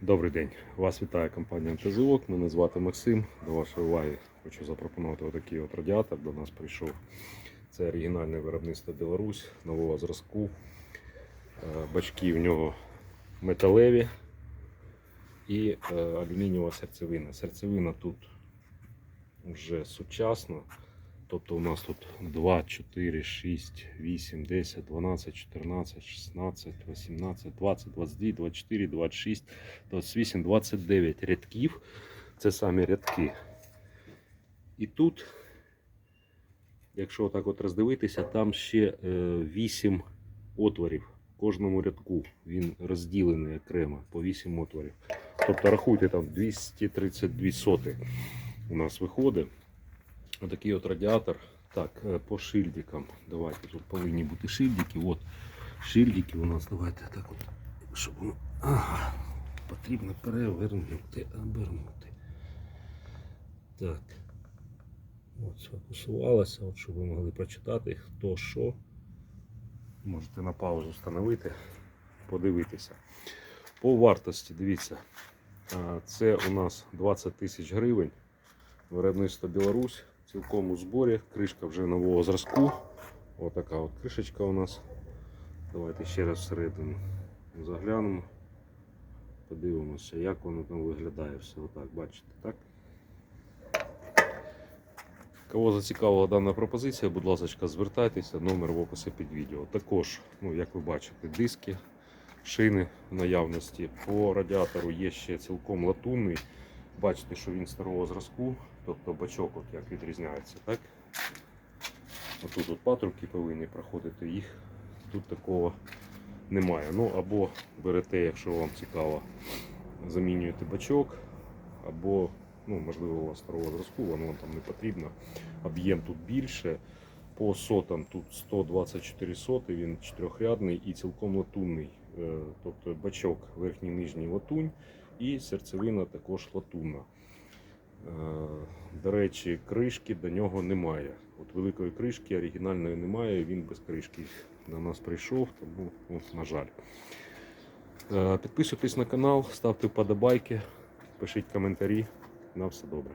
Добрий день. Вас вітає компанія МТЗОК. Мене звати Максим. До вашої уваги хочу запропонувати отакий от радіатор. До нас прийшов. Це оригінальне виробництво Білорусь нового зразку. Е, Бачки в нього металеві і е, алюмінієва серцевина. Серцевина тут вже сучасна. Тобто у нас тут 2, 4, 6, 8, 10, 12, 14, 16, 18, 20, 22, 24, 26, 28, 29 рядків. Це самі рядки. І тут, якщо так от роздивитися, там ще 8 отворів. В кожному рядку він розділений окремо по 8 отворів. Тобто рахуйте там 232 соти у нас виходить. Отакий от радіатор. Так, е, по шильдикам. Давайте тут повинні бути шильдики. От шильдики у нас. Давайте так от. Щоб воно. Ага, потрібно перевернути, обернути. Так. От, сфокусувалося, от, щоб ви могли прочитати, хто що. Можете на паузу встановити, подивитися. По вартості, дивіться, це у нас 20 тисяч гривень. Виробництво Білорусь, цілком у зборі. Кришка вже нового зразку. Отака от кришечка у нас. Давайте ще раз всередину заглянемо. Подивимося, як воно там виглядає все. Отак, бачите, так? Кого зацікавила дана пропозиція, будь ласка, звертайтеся, номер в описі під відео. Також, ну, як ви бачите, диски, шини в наявності. По радіатору є ще цілком латунний. Бачите, що він старого зразку, тобто бачок от як відрізняється, так? Отут от патрубки повинні проходити, їх тут такого немає. Ну або берете, якщо вам цікаво, замінюєте бачок, або, ну, можливо, у вас старого зразку, воно там не потрібно. Об'єм тут більше. По сотам тут 124 соти, він чотирьохрядний і цілком латунний. Е, Тобто бачок верхній нижній латунь і серцевина також латунна. Е, До речі, кришки до нього немає. От великої кришки оригінальної немає, він без кришки до нас прийшов, тому от, на жаль. Е, Підписуйтесь на канал, ставте вподобайки, пишіть коментарі. На все добре.